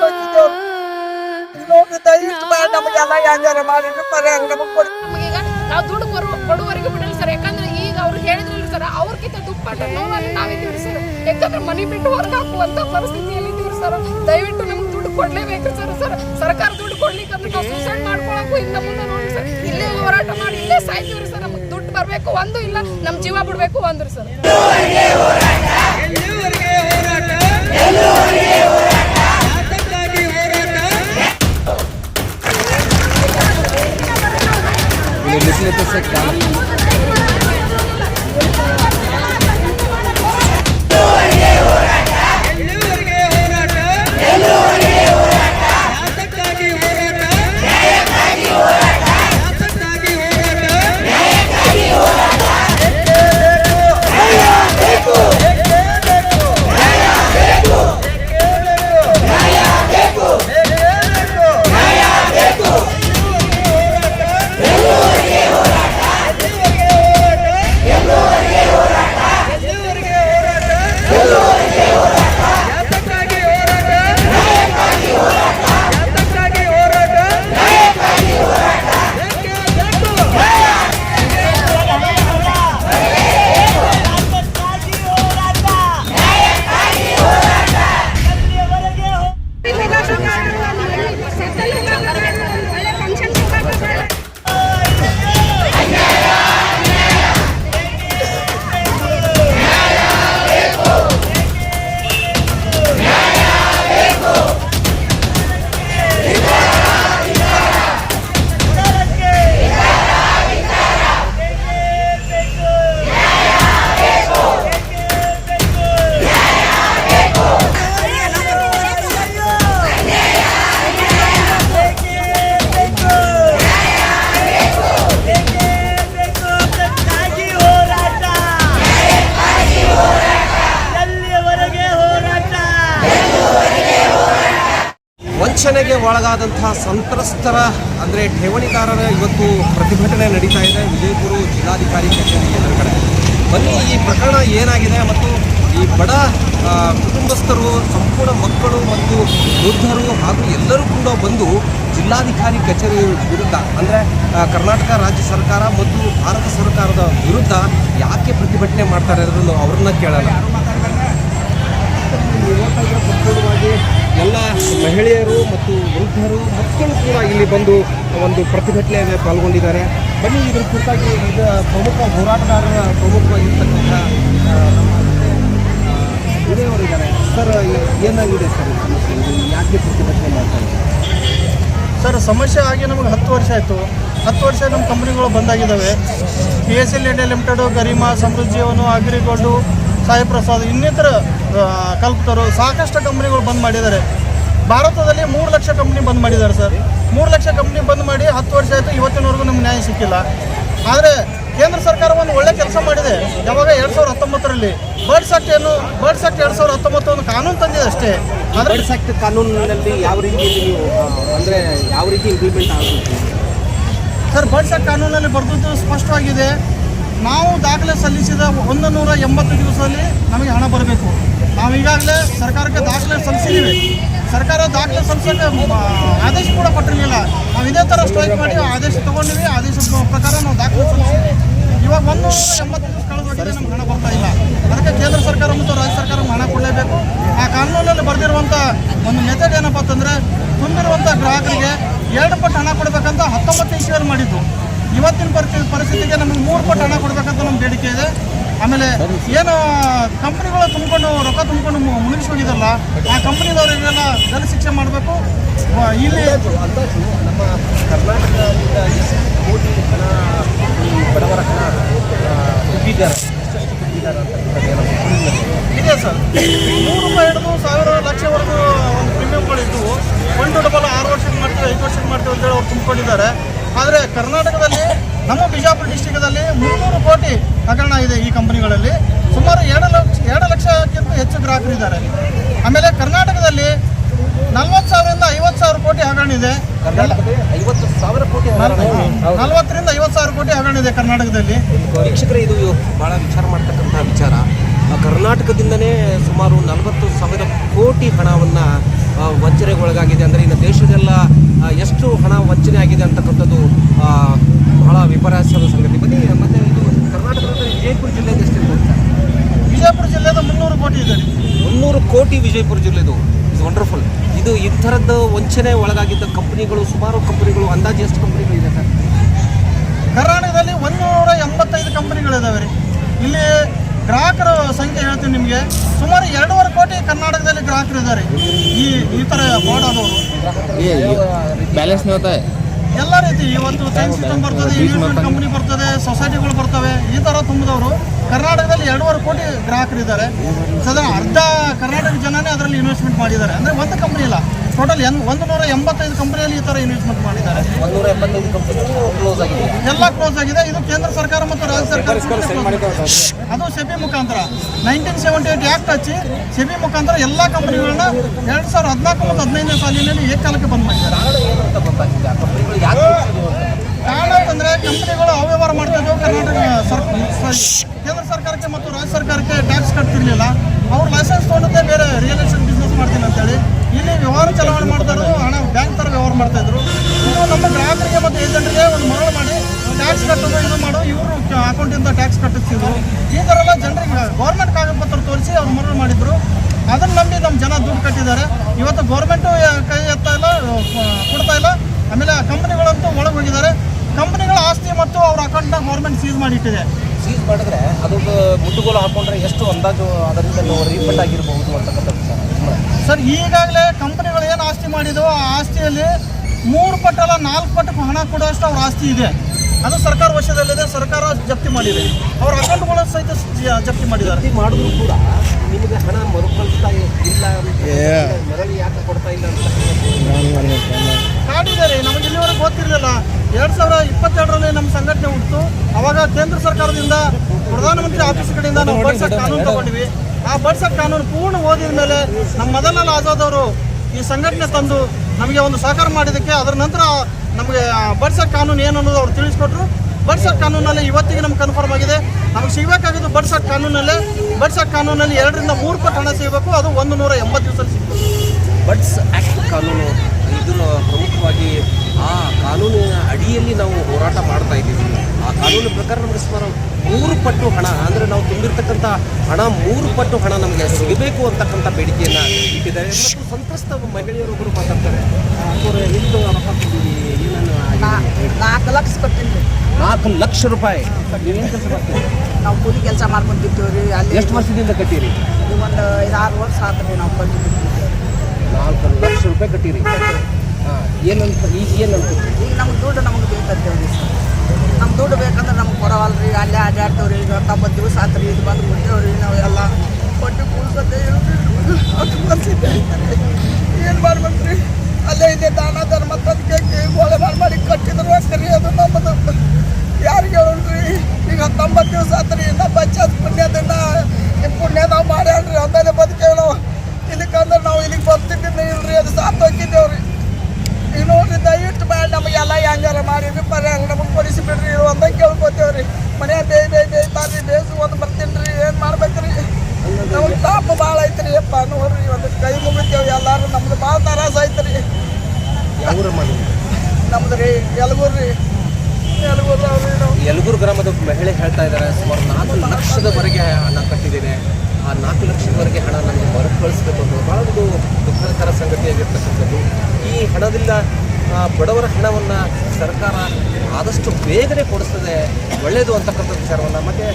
ಬಂದು ಸಾಕಾಗಿದ್ದೇವು ಇದು ಮಾಡಿ ನಮಗೆಲ್ಲ ಯಾವ್ದಾರ ಮಾಡಿ ಪರಿಹಾರ ನಮಗ್ ಕೊಡಿ ನಮಗೀಗ ನಾವು ದುಡ್ಡು ಕೊರು ಕೊಡುವವರೆಗೂ ಬಿಡಲ್ಲ ಸರ್. ಯಾಕಂದ್ರೆ ಈಗ ಅವ್ರು ಹೇಳಿದ್ರಲ್ಲ ಸರ್ ಅವ್ರಿಗಿಂತ ದುಪ್ಪಟ್ಟ ನೋವಲ್ಲಿ ನಾವಿದ್ದೀವಿ ಸರ್. ಯಾಕಂದ್ರೆ ಮನೆ ಬಿಟ್ಟು ಹೊರಗೆ ಹಾಕುವಂತ ಪರಿಸ್ಥಿತಿಯಲ್ಲಿ ಇದ್ದೀವಿ ಸರ್. ದಯವಿಟ್ಟು ನಮ್ಗೆ ದುಡ್ಡು ಕೊಡ್ಲೇಬೇಕು ಸರ್ ಸರ್. ಸರ್ಕಾರ ದುಡ್ಡು ಕೊಡ್ಲಿಕ್ಕಂದ್ರೆ ನಾವು ಸೂಸೈಡ್ ಮಾಡ್ಕೊಳಕ್ಕೂ ಇನ್ನ ಮುಂದೆ ನೋಡಿ ಸರ್. ಇಲ್ಲೇ ಹೋರಾಟ ಮಾಡಿ ಇಲ್ಲೇ ಸಾಯ್ತೀವ್ರಿ ಸರ್. ನಮ್ಗೆ ದುಡ್ಡು ಬರಬೇಕು ಒಂದು ಇಲ್ಲ ನಮ್ಮ ಜೀವ ಬಿಡಬೇಕು ಅಂದ್ರಿ sir. Ele tem que ser. ವಂಚನೆಗೆ ಒಳಗಾದಂತಹ ಸಂತ್ರಸ್ತರ, ಅಂದರೆ ಠೇವಣಿದಾರರ ಇವತ್ತು ಪ್ರತಿಭಟನೆ ನಡೀತಾ ಇದೆ. ವಿಜಯಪುರ ಜಿಲ್ಲಾಧಿಕಾರಿ ಕಚೇರಿ ಎದುರುಗಡೆ. ಬನ್ನಿ, ಈ ಪ್ರಕರಣ ಏನಾಗಿದೆ ಮತ್ತು ಈ ಬಡ ಕುಟುಂಬಸ್ಥರು, ಸಂಪೂರ್ಣ ಮಕ್ಕಳು ಮತ್ತು ವೃದ್ಧರು ಹಾಗೂ ಎಲ್ಲರೂ ಕೂಡ ಬಂದು ಜಿಲ್ಲಾಧಿಕಾರಿ ಕಚೇರಿ ವಿರುದ್ಧ, ಅಂದರೆ ಕರ್ನಾಟಕ ರಾಜ್ಯ ಸರ್ಕಾರ ಮತ್ತು ಭಾರತ ಸರ್ಕಾರದ ವಿರುದ್ಧ ಯಾಕೆ ಪ್ರತಿಭಟನೆ ಮಾಡ್ತಾರೆ ಅದನ್ನು ಅವ್ರನ್ನ ಕೇಳಲ್ಲ ಯುವಕರ ಸಂಪೂರ್ಣವಾಗಿ ಎಲ್ಲ ಮಹಿಳೆಯರು ಮತ್ತು ವೃದ್ಧರು, ಮಕ್ಕಳು ಕೂಡ ಇಲ್ಲಿ ಬಂದು ಒಂದು ಪ್ರತಿಭಟನೆಯಲ್ಲಿ ಪಾಲ್ಗೊಂಡಿದ್ದಾರೆ. ಬನ್ನಿ ಇದ್ರ ಕುರಿತಾಗಿ ಈಗ ಪ್ರಮುಖ ಹೋರಾಟಗಾರರ ಪ್ರಮುಖವಾಗಿರ್ತಕ್ಕಂಥ ಸರ್ ಸರ್ ಯಾಕೆ ಪ್ರತಿಭಟನೆ ಸರ್, ಸಮಸ್ಯೆ ಆಗಿ ನಮಗೆ ಹತ್ತು ವರ್ಷ ಆಯಿತು. ಹತ್ತು ವರ್ಷ ನಮ್ಮ ಕಂಪ್ನಿಗಳು ಬಂದಾಗಿದ್ದಾವೆ P S L India limited Garima ಸಮೃದ್ಧಿಯವನು Agrigold Sai Prasad ಇನ್ನಿತರ ಕಲ್ಪಿತರು ಸಾಕಷ್ಟು ಕಂಪ್ನಿಗಳು ಬಂದ್ ಮಾಡಿದ್ದಾರೆ. ಭಾರತದಲ್ಲಿ ಮೂರು ಲಕ್ಷ ಕಂಪ್ನಿ ಬಂದ್ ಮಾಡಿದ್ದಾರೆ ಸರ್. ಮೂರು ಲಕ್ಷ ಕಂಪ್ನಿ ಬಂದ್ ಮಾಡಿ ಹತ್ತು ವರ್ಷ ಆಯಿತು ಇವತ್ತಿನವರೆಗೂ ನಮ್ಗೆ ನ್ಯಾಯ ಸಿಕ್ಕಿಲ್ಲ. ಆದರೆ ಕೇಂದ್ರ ಸರ್ಕಾರ ಒಂದು ಒಳ್ಳೆ ಕೆಲಸ ಮಾಡಿದೆ. ಯಾವಾಗ ಎರಡು ಸಾವಿರದ ಹತ್ತೊಂಬತ್ತರಲ್ಲಿ ಬರ್ಡ್ಸ್ ಆಕ್ಟ್ ಏನು ಬರ್ಡ್ಸ್ ಆಕ್ಟ್ ಎರಡು ಸಾವಿರದ ಹತ್ತೊಂಬತ್ತು ಒಂದು ಕಾನೂನು ತಂದಿದೆ ಅಷ್ಟೇ. ಆದರೆ ಬರ್ಡ್ಸ್ ಆಕ್ಟ್ ಕಾನೂನಿನಲ್ಲಿ ಯಾವ ರೀತಿ ನೀವು ಅಂದರೆ ಯಾವ ರೀತಿ ಇಂಪ್ಲಿಮೆಂಟ್ ಆಗುತ್ತೆ ಸರ್ ಬರ್ಡ್ಸ್ ಆಕ್ಟ್ ಕಾನೂನಲ್ಲಿ ಬರೆದದ್ದು ಸ್ಪಷ್ಟವಾಗಿದೆ. ನಾವು ದಾಖಲೆ ಸಲ್ಲಿಸಿದ ಒಂದು ನೂರ ಎಂಬತ್ತು ದಿವಸದಲ್ಲಿ ನಮಗೆ ಹಣ ಬರಬೇಕು. ನಾವು ಈಗಾಗಲೇ ಸರ್ಕಾರಕ್ಕೆ ದಾಖಲೆ ಸಲ್ಲಿಸಿದ್ದೀವಿ. ಸರ್ಕಾರ ದಾಖಲೆ ಸಲ್ಲಿಸೋಕ್ಕೆ ಆದೇಶ ಕೂಡ ಕೊಟ್ಟಿರಲಿಲ್ಲ. ನಾವು ಇದೇ ಥರ ಸ್ಟ್ರೈಕ್ ಮಾಡಿ ಆದೇಶ ತೊಗೊಂಡಿವಿ. ಆದೇಶ ಪ್ರಕಾರ ನಾವು ದಾಖಲೆ ಸಲ್ಲಿಸಿದ್ವಿ ಇವಾಗ ಒಂದು ನೂರ ಎಂಬತ್ತು ದಿವಸ ಕಳೆದೊಟ್ಟಿಗೆ ನಮ್ಗೆ ಹಣ ಬರ್ತಾ ಇಲ್ಲ. ಅದಕ್ಕೆ ಕೇಂದ್ರ ಸರ್ಕಾರ ಮತ್ತು ರಾಜ್ಯ ಸರ್ಕಾರ ಹಣ ಕೊಡಲೇಬೇಕು. ಆ ಕಾನೂನಲ್ಲಿ ಬರೆದಿರುವಂಥ ಒಂದು ಮೆಥಡ್ ಏನಪ್ಪ ಅಂತಂದರೆ ತುಂಬಿರುವಂಥ ಗ್ರಾಹಕರಿಗೆ ಎರಡು ಪಟ್ಟು ಹಣ ಕೊಡಬೇಕಂತ ಹತ್ತೊಂಬತ್ತು ಶೇರ್ ಮಾಡಿದ್ದು. ಇವತ್ತಿನ ಪರಿಸ್ಥಿತಿ ಪರಿಸ್ಥಿತಿಗೆ ನಮಗೆ ಮೂರು ಪಟ್ಟು ಹಣ ಕೊಡಬೇಕಂತ ನಮ್ಮ ಬೇಡಿಕೆ ಇದೆ. ಆಮೇಲೆ ಏನು ಕಂಪ್ನಿಗಳು ತುಂಬಿಕೊಂಡು, ರೊಕ್ಕ ತುಂಬಿಕೊಂಡು ಮುಳುಗಿಸಿ ಹೋಗಿದಲ್ಲ ಆ ಕಂಪ್ನಿದವರಿಗೆಲ್ಲ ಜನ ಶಿಕ್ಷೆ ಮಾಡಬೇಕು. ಇಲ್ಲಿ ನಮ್ಮ ಕರ್ನಾಟಕದಿಂದ ಕೋಟಿ ಹಣ ಬಡವರ ಹಣ? ಇದೆ ಸರ್. ನೂರು ರೂಪಾಯಿ ಹಿಡಿದು ಸಾವಿರ ಲಕ್ಷವರೆಗೂ ಒಂದು ಪ್ರೀಮಿಯಂಗಳು ಇದ್ದವು ಒಂದು ಅಂದ್ಕೊಂಡಿದ್ದಾರೆ ಆದರೆ ಕರ್ನಾಟಕದಲ್ಲಿ ನಮ್ಮ ಬಿಜಾಪುರ ಡಿಸ್ಟಿಕ್ದಲ್ಲಿ ಮುನ್ನೂರು ಕೋಟಿ ಹಗರಣ ಇದೆ ಈ ಕಂಪನಿಗಳಲ್ಲಿ. ಸುಮಾರು ಎರಡು ಲಕ್ಷ ಎರಡು ಲಕ್ಷಕ್ಕಿಂತ ಹೆಚ್ಚು ಗ್ರಾಹಕರಿದ್ದಾರೆ ಆಮೇಲೆ ಕರ್ನಾಟಕದಲ್ಲಿ ನಲ್ವತ್ತು ಸಾವಿರದಿಂದ ಐವತ್ತು ಸಾವಿರ ಕೋಟಿ ಹಗರಣ ಇದೆ. ಐವತ್ತು ಸಾವಿರ ಕೋಟಿ. ನಲವತ್ತರಿಂದ ಐವತ್ತು ಸಾವಿರ ಕೋಟಿ ಹಗರಣ ಇದೆ ಕರ್ನಾಟಕದಲ್ಲಿ. ವೀಕ್ಷಕರೇ ಇದು ಬಹಳ ವಿಚಾರ ಮಾಡ್ತಕ್ಕಂಥ ವಿಚಾರ. ಕರ್ನಾಟಕದಿಂದನೇ ಸುಮಾರು ನಲವತ್ತು ಸಾವಿರ ಕೋಟಿ ಹಣವನ್ನು ವಂಚನೆಗೆ ಒಳಗಾಗಿದೆ ಅಂದರೆ ಇನ್ನು ದೇಶದೆಲ್ಲ ಎಷ್ಟು ಹಣ ವಂಚನೆ ಆಗಿದೆ ಅಂತಕ್ಕಂಥದ್ದು ಬಹಳ ವಿಪರ್ಯಾಸದ ಸಂಗತಿ. ಬನ್ನಿ ಮತ್ತೆ ಇದು ಕರ್ನಾಟಕದ ವಿಜಯಪುರ ಜಿಲ್ಲೆಗೆ ಎಷ್ಟಿರ್ಬೋದು ವಿಜಯಪುರ ಜಿಲ್ಲೆದ ಮುನ್ನೂರು ಕೋಟಿ ಇದೆ. ಮುನ್ನೂರು ಕೋಟಿ ವಿಜಯಪುರ ಜಿಲ್ಲೆದು. ಇಟ್ಸ್ ವಂಡರ್ಫುಲ್ ಇದು ಇಂಥರದ್ದು ವಂಚನೆ ಒಳಗಾಗಿದ್ದ ಕಂಪ್ನಿಗಳು ಸುಮಾರು ಕಂಪ್ನಿಗಳು ಅಂದಾಜು ಎಷ್ಟು ಕಂಪನಿಗಳಿದೆ ಸರ್? ಕರ್ನಾಟಕದಲ್ಲಿ ಒಂದೂರ ಎಂಬತ್ತೈದು ಕಂಪ್ನಿಗಳಿದ್ದಾವೆ ರೀ. ಇಲ್ಲಿ ಗ್ರಾಹಕರ ಸಂಖ್ಯೆ ಹೇಳ್ತೀನಿ ನಿಮಗೆ. ಸುಮಾರು ಎರಡೂವರೆ ಕೋಟಿ ಕರ್ನಾಟಕದಲ್ಲಿ ಗ್ರಾಹಕರು ಇದ್ದಾರೆ. ಈ ಈ ಥರ ಬೋರ್ಡ್ ಆದವರು. ಎಲ್ಲ ರೀತಿ ಇವತ್ತು ಸೈನ್ಸ್ ಸಿಸ್ಟಮ್ ಬರ್ತದೆ ಇನ್ವೆಸ್ಟ್ಮೆಂಟ್ ಕಂಪನಿ ಬರ್ತದೆ ಸೊಸೈಟಿಗಳು ಬರ್ತವೆ ಈ ಥರ ತುಂಬಿದವರು. ಕರ್ನಾಟಕದಲ್ಲಿ ಎರಡೂವರೆ ಕೋಟಿ ಗ್ರಾಹಕರು ಇದ್ದಾರೆ. ಸದಾ ಅರ್ಧ ಕರ್ನಾಟಕ ಜನನೇ ಅದರಲ್ಲಿ ಇನ್ವೆಸ್ಟ್ಮೆಂಟ್ ಮಾಡಿದ್ದಾರೆ. ಅಂದರೆ ಒಂದು ಕಂಪ್ನಿ ಇಲ್ಲ ಟೋಟಲ್ ಎನ್ ಒಂದು ನೂರ ಎಂಬತ್ತೈದು ಕಂಪನಿಯಲ್ಲಿ ಈ ಥರ ಇನ್ವೆಸ್ಟ್ಮೆಂಟ್ ಮಾಡಿದ್ದಾರೆ. ಒಂದೂರ ಎಪ್ಪತ್ತೈದು ಕಂಪನಿಗಳು ಕ್ಲೋಸ್ ಆಗಿದೆ. ಎಲ್ಲ ಕ್ಲೋಸ್ ಆಗಿದೆ. ಇದು ಕೇಂದ್ರ ಸರ್ಕಾರ ಮತ್ತು ರಾಜ್ಯ ಸರ್ಕಾರ ಅದು ಸೆಬಿ ಮುಖಾಂತರ. ನೈನ್ಟೀನ್ ಸೆವೆಂಟಿ ಏಟ್ ಆಕ್ಟ್ ಹಚ್ಚಿ ಸೆಬಿ ಮುಖಾಂತರ ಎಲ್ಲ ಕಂಪನಿಗಳನ್ನ ಎರಡು ಸಾವಿರದ ಹದಿನಾಲ್ಕು ಮತ್ತು ಹದಿನೈದನೇ ಸಾಲಿನಲ್ಲಿ ಏಕಾಲಕ್ಕೆ ಬಂದ್ ಮಾಡಿದ್ದಾರೆ. ಕಾರಣ ಅಂತಂದ್ರೆ ಕಂಪನಿಗಳು ಅವ್ಯವಹಾರ ಮಾಡ್ತಾ ಇದ್ವು. ಕರ್ನಾಟಕ ಕೇಂದ್ರ ಸರ್ಕಾರಕ್ಕೆ ಮತ್ತು ರಾಜ್ಯ ಸರ್ಕಾರಕ್ಕೆ ಟ್ಯಾಕ್ಸ್ ಕಟ್ತಿರ್ಲಿಲ್ಲ. ಅವ್ರು ಲೈಸೆನ್ಸ್ ತೊಗೊಂಡೇ ಬೇರೆ ರಿಯಲ್ ಎಸ್ಟೇಟ್ ಬಿಸ್ನೆಸ್ ಮಾಡ್ತೀನಿ ಅಂತೇಳಿ ಇಲ್ಲಿ ವ್ಯವಹಾರ ಚಲಾವಣೆ ಮಾಡ್ತಾ ಇರೋದು ಹಣ ಬ್ಯಾಂಕ್ ಥರ ವ್ಯವಹಾರ ಮಾಡ್ತಾ ಇದ್ರು ಇದು ನಮ್ಮ ಗ್ರಾಹಕರಿಗೆ ಮತ್ತು ಏಜೆಂಟ್ರಿಗೆ ಒಂದು ಮರಳು ಮಾಡಿ ಟ್ಯಾಕ್ಸ್ ಕಟ್ಟೋದು ಇದು ಮಾಡೋ ಇವರು ಅಕೌಂಟಿಂದ ಟ್ಯಾಕ್ಸ್ ಕಟ್ಟಿಸ್ತಿದ್ರು. ಈ ಥರ ಎಲ್ಲ ಜನರಿಗೆ ಗೌರ್ಮೆಂಟ್ ಕಾಗದ ಪತ್ರ ತೋರಿಸಿ ಅವ್ರು ಮರಳು ಮಾಡಿದ್ರು. ಅದನ್ನು ನಂಬಿ ನಮ್ಮ ಜನ ದುಡ್ಡು ಕಟ್ಟಿದ್ದಾರೆ. ಇವತ್ತು ಗೌರ್ಮೆಂಟು ಕೈ ಎತ್ತಾ ಇಲ್ಲ ಕೊಡ್ತಾ ಇಲ್ಲ. ಆಮೇಲೆ ಆ ಕಂಪ್ನಿಗಳಂತೂ ಒಳಗೆ ಹೋಗಿದ್ದಾರೆ. ಕಂಪ್ನಿಗಳ ಆಸ್ತಿ ಮತ್ತು ಅವ್ರ ಅಕೌಂಟ್ನ ಗೌರ್ಮೆಂಟ್ ಸೀಸ್ ಮಾಡಿಟ್ಟಿದೆ ಸೀಸ್ ಮಾಡಿದ್ರೆ ಅದಕ್ಕೆ ಮುಟ್ಟುಗೋಲು ಹಾಕೊಂಡ್ರೆ ಎಷ್ಟು ಅಂದಾಜು ಅದರಿಂದ ರೀಫಂಡ್ ಆಗಿರಬಹುದು ಅಂತಕ್ಕಂಥದ್ದು ಸರ್ ಸರ್ ಈಗಾಗಲೇ ಕಂಪ್ನಿಗಳು ಏನು ಆಸ್ತಿ ಮಾಡಿದೋ ಆ ಆಸ್ತಿಯಲ್ಲಿ ಮೂರು ಪಟ್ಟಲ್ಲ ನಾಲ್ಕು ಪಟ್ಟಕ್ಕೆ ಹಣ ಕೊಡುವಷ್ಟು ಅವ್ರ ಆಸ್ತಿ ಇದೆ. ಅದು ಸರ್ಕಾರ ವಶದಲ್ಲಿದೆ ಸರ್ಕಾರ ಜಪ್ತಿ ಮಾಡಿದೆ. ಅವ್ರ ಅಕೌಂಟ್ಗಳ ಸಹಿತ ಜಪ್ತಿ ಮಾಡಿದ್ದಾರೆ. ಮಾಡಿದ್ರು ಕೂಡ ನಿಮಗೆ ಹಣ ಮರುಕಳಿಸ್ತಾ ಇಲ್ಲ ಮರಳಿ ಯಾಕೆ ಕೊಡ್ತಾ ಇಲ್ಲ ಅಂತ ಕಾಡಿದೆ ರೀ ನಮಗೆ ಇಲ್ಲಿವರೆಗೆ ಗೊತ್ತಿರಲಿಲ್ಲ. ಎರಡು ಸಾವಿರ ಇಪ್ಪತ್ತೆರಡರಲ್ಲಿ ನಮ್ಮ ಸಂಘಟನೆ ಹುಟ್ಟಿತು. ಅವಾಗ ಕೇಂದ್ರ ಸರ್ಕಾರದಿಂದ ಪ್ರಧಾನಮಂತ್ರಿ ಆಫೀಸ್ ಕಡೆಯಿಂದ ನಾವು ಬಡ್ಸಕ್ ಕಾನೂನು ತಗೊಂಡ್ವಿ. ಆ ಬಡ್ಸಕ್ ಕಾನೂನು ಪೂರ್ಣ ಓದಿದ ಮೇಲೆ ನಮ್ಮ ಮದನ್ಲಾಲ್ ಆಜಾದ್ ಅವರು ಈ ಸಂಘಟನೆ ತಂದು ನಮಗೆ ಒಂದು ಸಹಕಾರ ಮಾಡಿದ್ದಕ್ಕೆ ಅದರ ನಂತರ ನಮಗೆ ಬಡ್ಸೋ ಕಾನೂನು ಏನು ಅನ್ನೋದು ಅವ್ರು ತಿಳಿಸ್ಕೊಟ್ರು. ಬಡ್ಸೋ ಕಾನೂನಲ್ಲಿ ಇವತ್ತಿಗೆ ನಮ್ಗೆ ಕನ್ಫರ್ಮ್ ಆಗಿದೆ. ನಮಗೆ ಸಿಗಬೇಕಾಗಿದ್ದು ಬಡ್ಸೋ ಕಾನೂನಲ್ಲೇ ಬಡ್ಸೋ ಕಾನೂನಲ್ಲಿ ಎರಡರಿಂದ ಮೂರು ಪಟ್ಟು ಹಣ ಸಿಗಬೇಕು ಅದು ಒಂದು ನೂರ ಎಂಬತ್ತು ದಿವಸ ಸಿಗ್ಬೇಕು ಬಡ್ಸ್ ಆ್ಯಕ್ಟ್ ಕಾನೂನು ಇದನ್ನು ಪ್ರಮುಖವಾಗಿ ಆ ಕಾನೂನಿನ ಅಡಿಯಲ್ಲಿ ನಾವು ಹೋರಾಟ ಮಾಡ್ತಾ ಇದ್ದೀವಿ. ಆ ಕಾನೂನು ಪ್ರಕಾರ ನಮಗೆ ಸುಮಾರು ಮೂರು ಪಟ್ಟು ಹಣ ಅಂದರೆ ನಾವು ತುಂಬಿರ್ತಕ್ಕಂಥ ಹಣ ಮೂರು ಪಟ್ಟು ಹಣ ನಮಗೆ ಸಿಗಬೇಕು ಅಂತಕ್ಕಂಥ ಬೇಡಿಕೆಯನ್ನು ಇಟ್ಟಿದ್ದಾರೆ. ಮತ್ತು ಸಂತ್ರಸ್ತ ಮಹಿಳೆಯರೊಬ್ಬರು ಮಾತಾಡ್ತಾರೆ. ಅವರು ಎಷ್ಟು? ನಾಲ್ಕು ಲಕ್ಷ ಕೊಟ್ಟಿದ್ದೆ. ನಾಲ್ಕು ಲಕ್ಷ ರೂಪಾಯಿ? ನೀವೇನು ಕೆಲಸ ಮಾಡ್ತೀರಿ? ನಾವು ಕೂಲಿ ಕೆಲಸ ಮಾಡ್ಕೊಂಡಿದ್ದೀವಿ ರೀ ಅಲ್ಲಿ ಎಷ್ಟು ವರ್ಷದಿಂದ ಕಟ್ಟಿರಿ? ಒಂದು ಐದಾರು ವರ್ಷ ಆತು ರೀ ನಾವು ಕೊಟ್ಟಿದ್ದೀವಿ ನಾಲ್ಕು ಲಕ್ಷ ರೂಪಾಯಿ ಕಟ್ಟಿರಿ. ಹಾಂ, ಏನಂತ, ಈಗ ಏನಂತ ಈಗ ನಮ್ಗೆ ದುಡ್ಡು ನಮಗೆ ಬೇಕಂತೇಳಿ ನಮ್ಮ ದುಡ್ಡು ಬೇಕಂದ್ರೆ ನಮ್ಗೆ ಕೊಡವಲ್ರಿ, ಅಲ್ಲೇ ಅಡ್ಡಾಡ್ತೇವೆ ರೀ ಈಗ ಹತ್ತೊಂಬತ್ತು ದಿವಸ ಆತ್ರಿ, ಇದು ಬಂದು ಬಿಡ್ತೇವೆ ರೀ ನಾವು ಎಲ್ಲ ಕೊಟ್ಟು ಕೂಡ್ಸತ್ತೆ ಏನು ಮಾಡ್ಬೇಕ್ರಿ? ಅಲ್ಲೇ ಇದೆ ದಾನ, ಧರ್ಮ ತಂದಕ್ಕೆ ಒಳ್ಳೆ ಮಾಡಿ ಮಾಡಿ ಕಟ್ಟಿದ್ರು ಸರಿ ಅದು ನಮ್ಮದು ಯಾರಿಗೆ ಹೇಳ್ರಿ ಈಗ ಹತ್ತೊಂಬತ್ತು ದಿವಸ ಆತ್ರಿ ನಮ್ಮ ಪಂಚಾಯತ್ ಪುಣ್ಯದಿಂದ ಪುಣ್ಯ ನಾವು ಮಾಡ್ಯಾಳ್ರಿ ಆಮೇಲೆ ಬದುಕೇಳು ಇದಕ್ಕಂದ್ರೆ ನಾವು ಇಲ್ಲಿಗೆ ಬರ್ತಿದ್ದೀನಿ ಇಲ್ರಿ ಅದು ಸಾತ್ ಹೋಗಿದ್ದೇವ್ರಿ ಈಗ ನೋಡ್ರಿ ದಯವಿಟ್ಟು ಮಾಡಿ ನಮಗೆಲ್ಲ ಹೆಂಗಾರ ಮಾಡಿ ಪರಿಹಾರ ನಮಗೆ ಕೊಡಿಸಿ ಬಿಡ್ರಿ ಇದು ಒಂದೇ ಕೇಳ್ಕೊತೇವ್ರಿ ಮನೆ ಬೇಯ್ ಬೇಯ್ ಬೇಯ್ತಾರ್ರಿ ಬೇಸು ಒಂದು ಬರ್ತೀನಿ ರೀ ಏನು ಮಾಡ್ಬೇಕ್ರಿ ನಮಗೆ ತಾಪ ಭಾಳ ಐತ್ರಿ ಅಪ್ಪ ನೋಡ್ರಿ ಒಂದು ಕೈ ಮುಗಿತೇವೆ ಎಲ್ಲಾರು ನಮ್ದು ಭಾಳ ತರಾಸ ಐತ್ರಿ ಯಾವ ಮಾಡಿ ನಮ್ದು ರೀ ಯಲಗೂರು ರೀ ಯಲಗೂರು ಅವ್ರಿ ನಾವು ಯಲಗೂರು ಗ್ರಾಮದ ಮಹಿಳೆ ಹೇಳ್ತಾ ಇದ್ದಾರೆ ಸುಮಾರು ನಾಲ್ಕು ಲಕ್ಷದವರೆಗೆ ಹಣ ಕಟ್ಟಿದ್ದೀನಿ. ಆ ನಾಲ್ಕು ಲಕ್ಷದವರೆಗೆ ಹಣ ನನಗೆ ಮರುಕಳಿಸ್ಬೇಕು ಅಂತ ಭಾಳ ಒಂದು ದುಃಖಕರ ಸಂಗತಿಯಾಗಿರ್ತಕ್ಕಂಥದ್ದು. ಈ ಹಣದಿಂದ ಬಡವರ ಹಣವನ್ನು ಸರ್ಕಾರ ಆದಷ್ಟು ಬೇಗನೆ ಕೊಡಿಸ್ತದೆ ಒಳ್ಳೆಯದು ಅಂತಕ್ಕಂಥ ವಿಚಾರವನ್ನು. ಮತ್ತು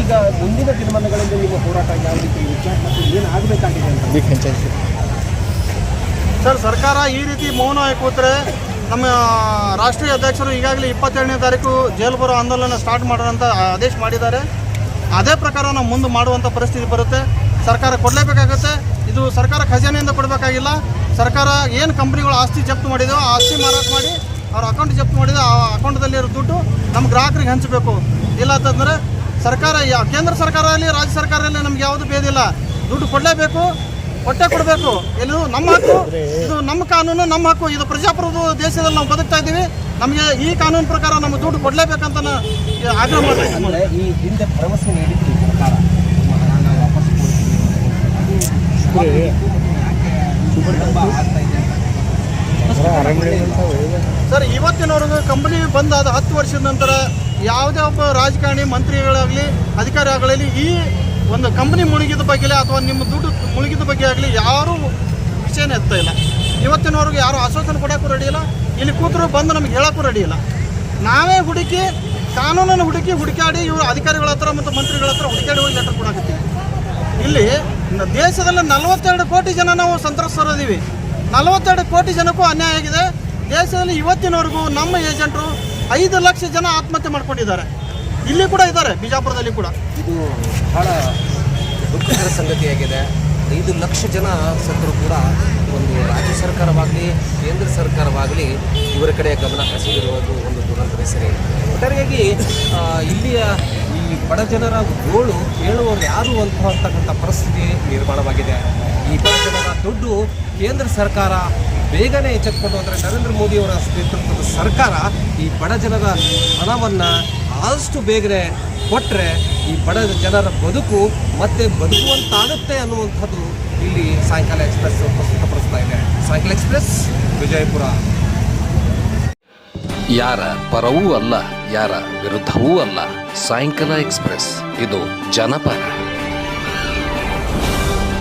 ಈಗ ಮುಂದಿನ ದಿನಮಾನಗಳಲ್ಲಿ ನಿಮ್ಮ ಹೋರಾಟ ಯಾವ ರೀತಿ ವಿಚಾರ ಮತ್ತು ಏನು ಆಗಬೇಕಾಗಿದೆ ಅಂತ ಸರ್ ಸರ್ಕಾರ ಈ ರೀತಿ ಮೌನವಾಗಿ ಕೂತ್ರೆ ನಮ್ಮ ರಾಷ್ಟ್ರೀಯ ಅಧ್ಯಕ್ಷರು ಈಗಾಗಲೇ ಇಪ್ಪತ್ತೇಳನೇ ತಾರೀಕು ಜೈಲು ಬರೋ ಆಂದೋಲನ ಸ್ಟಾರ್ಟ್ ಅಂತ ಆದೇಶ ಮಾಡಿದ್ದಾರೆ. ಅದೇ ಪ್ರಕಾರ ನಾವು ಮುಂದೆ ಮಾಡುವಂಥ ಪರಿಸ್ಥಿತಿ ಬರುತ್ತೆ. ಸರ್ಕಾರ ಕೊಡಲೇಬೇಕಾಗುತ್ತೆ. ಇದು ಸರ್ಕಾರ ಖಜಾನೆಯಿಂದ ಕೊಡಬೇಕಾಗಿಲ್ಲ. ಸರ್ಕಾರ ಏನು ಕಂಪ್ನಿಗಳು ಆಸ್ತಿ ಜಪ್ತು ಮಾಡಿದೆಯೋ ಆಸ್ತಿ ಮಾರಾಟ ಮಾಡಿ ಅವ್ರ ಅಕೌಂಟ್ ಜಪ್ತು ಮಾಡಿದ ಆ ಅಕೌಂಟ್ದಲ್ಲಿರೋ ದುಡ್ಡು ನಮ್ಮ ಗ್ರಾಹಕರಿಗೆ ಹಂಚಬೇಕು. ಇಲ್ಲ ಅಂತಂದರೆ ಸರ್ಕಾರ ಯಾವ ಕೇಂದ್ರ ಸರ್ಕಾರ ಆಗಲಿ ರಾಜ್ಯ ಸರ್ಕಾರ ಆಗಲಿ ನಮ್ಗೆ ಯಾವುದು ಭೇದಿಲ್ಲ ದುಡ್ಡು ಕೊಡಲೇಬೇಕು. ಹೊಟ್ಟೆ ಕೊಡಬೇಕು. ಇದು ನಮ್ಮ ಹಕ್ಕು? ಇದು ನಮ್ಮ ಕಾನೂನು ನಮ್ಮ ಹಕ್ಕು. ಇದು ಪ್ರಜಾಪ್ರಭುತ್ವ ದೇಶದಲ್ಲಿ ನಾವು ಬದುಕ್ತಾ ಇದ್ದೀವಿ. ನಮಗೆ ಈ ಕಾನೂನು ಪ್ರಕಾರ ನಮ್ಮ ದುಡ್ಡು ಕೊಡಲೇಬೇಕಂತ ಆಗ್ರಹ ಮಾಡ್ತೀವಿ ಈ ಹಿಂದೆ ಭರವಸೆ ನೀಡಿದ್ರು ಸರ್ಕಾರ. ಸರ್ ಇವತ್ತಿನವರೆಗೂ ಕಂಪನಿ ಬಂದಾದ ಹತ್ತು ವರ್ಷದ ನಂತರ ಯಾವುದೇ ಒಬ್ಬ ರಾಜಕಾರಣಿ ಮಂತ್ರಿಗಳಾಗಲಿ ಅಧಿಕಾರಿ ಆಗಲಿ ಈ ಒಂದು ಕಂಪ್ನಿ ಮುಳುಗಿದ ಬಗ್ಗೆ ಅಥವಾ ನಿಮ್ಮ ದುಡ್ಡು ಮುಳುಗಿದ ಬಗ್ಗೆ ಆಗಲಿ ಯಾರೂ ವಿಷಯನೇ ಎತ್ತಾ ಇಲ್ಲ. ಇವತ್ತಿನವರೆಗೂ ಯಾರು ಆಶ್ವಾಸನೆ ಕೊಡೋಕ್ಕೂ ರೆಡಿ ಇಲ್ಲ. ಇಲ್ಲಿ ಕೂತರು ಬಂದು ನಮ್ಗೆ ಹೇಳೋಕ್ಕೂ ರೆಡಿ ಇಲ್ಲ. ನಾವೇ ಹುಡುಕಿ, ಕಾನೂನನ್ನು ಹುಡುಕಿ ಹುಡುಕಾಡಿ ಇವರು ಅಧಿಕಾರಿಗಳ ಹತ್ರ ಮತ್ತು ಮಂತ್ರಿಗಳ ಹತ್ರ ಹುಡುಕಾಡಿ ಹೋಗಿ ಲೆಟರ್ ಕೊಡಾಕತ್ತೀವಿ. ಇಲ್ಲಿ ದೇಶದಲ್ಲಿ ನಲವತ್ತೆರಡು ಕೋಟಿ ಜನ ನಾವು ಸಂತ್ರಸ್ತರಿದ್ದೀವಿ. ನಲವತ್ತೆರಡು ಕೋಟಿ ಜನಕ್ಕೂ ಅನ್ಯಾಯ ಆಗಿದೆ. ದೇಶದಲ್ಲಿ ಇವತ್ತಿನವರೆಗೂ ನಮ್ಮ ಏಜೆಂಟರು ಐದು ಲಕ್ಷ ಜನ ಆತ್ಮಹತ್ಯೆ ಮಾಡ್ಕೊಂಡಿದ್ದಾರೆ. ಇಲ್ಲಿ ಕೂಡ ಇದ್ದಾರೆ, ಬಿಜಾಪುರದಲ್ಲಿ ಕೂಡ. ಇದು ಬಹಳ ದುಃಖಕರ ಸಂಗತಿಯಾಗಿದೆ. ಐದು ಲಕ್ಷ ಜನ ಸತ್ತರೂ ಕೂಡ ಒಂದು ರಾಜ್ಯ ಸರ್ಕಾರವಾಗಲಿ, ಕೇಂದ್ರ ಸರ್ಕಾರವಾಗಲಿ ಇವರ ಕಡೆ ಗಮನ ಹರಿಸಿರುವುದು ಒಂದು ದುರಂತದ ಸರಿ ಒಟ್ಟಾರೆಯಾಗಿ ಇಲ್ಲಿಯ ಈ ಬಡ ಜನರ ಗೋಳು ಕೇಳುವವರು ಯಾರು ಅಂತ ಅಂತಕ್ಕಂಥ ಪರಿಸ್ಥಿತಿ ನಿರ್ಮಾಣವಾಗಿದೆ. ಈ ಬಡ ಜನರ ದುಡ್ಡು ಕೇಂದ್ರ ಸರ್ಕಾರ ಬೇಗನೆ ಎಚ್ಚೆತ್ಕೊಂಡು ಅಂದರೆ ನರೇಂದ್ರ ಮೋದಿಯವರ ನೇತೃತ್ವದ ಸರ್ಕಾರ ಈ ಬಡ ಜನರ ಹಣವನ್ನು ಆದಷ್ಟು ಬೇಗನೆ ಕೊಟ್ಟರೆ ಈ ಬಡ ಜನರ ಬದುಕು ಮತ್ತೆ ಬದುಕುವಂತಾಗುತ್ತೆ ಅನ್ನುವಂಥದ್ದು ಇಲ್ಲಿ ಸಾಯಂಕಾಲ ಎಕ್ಸ್ಪ್ರೆಸ್ ಪ್ರಸ್ತುತಪಡಿಸ್ತಾ ಇದೆ. ಸಾಯಂಕಾಲ ಎಕ್ಸ್ಪ್ರೆಸ್, ವಿಜಯಪುರ. ಯಾರ ಪರವೂ ಅಲ್ಲ, ಯಾರ ವಿರುದ್ಧವೂ ಅಲ್ಲ, ಸಾಯಂಕಾಲ ಎಕ್ಸ್ಪ್ರೆಸ್. ಇದು ಜನಪರ.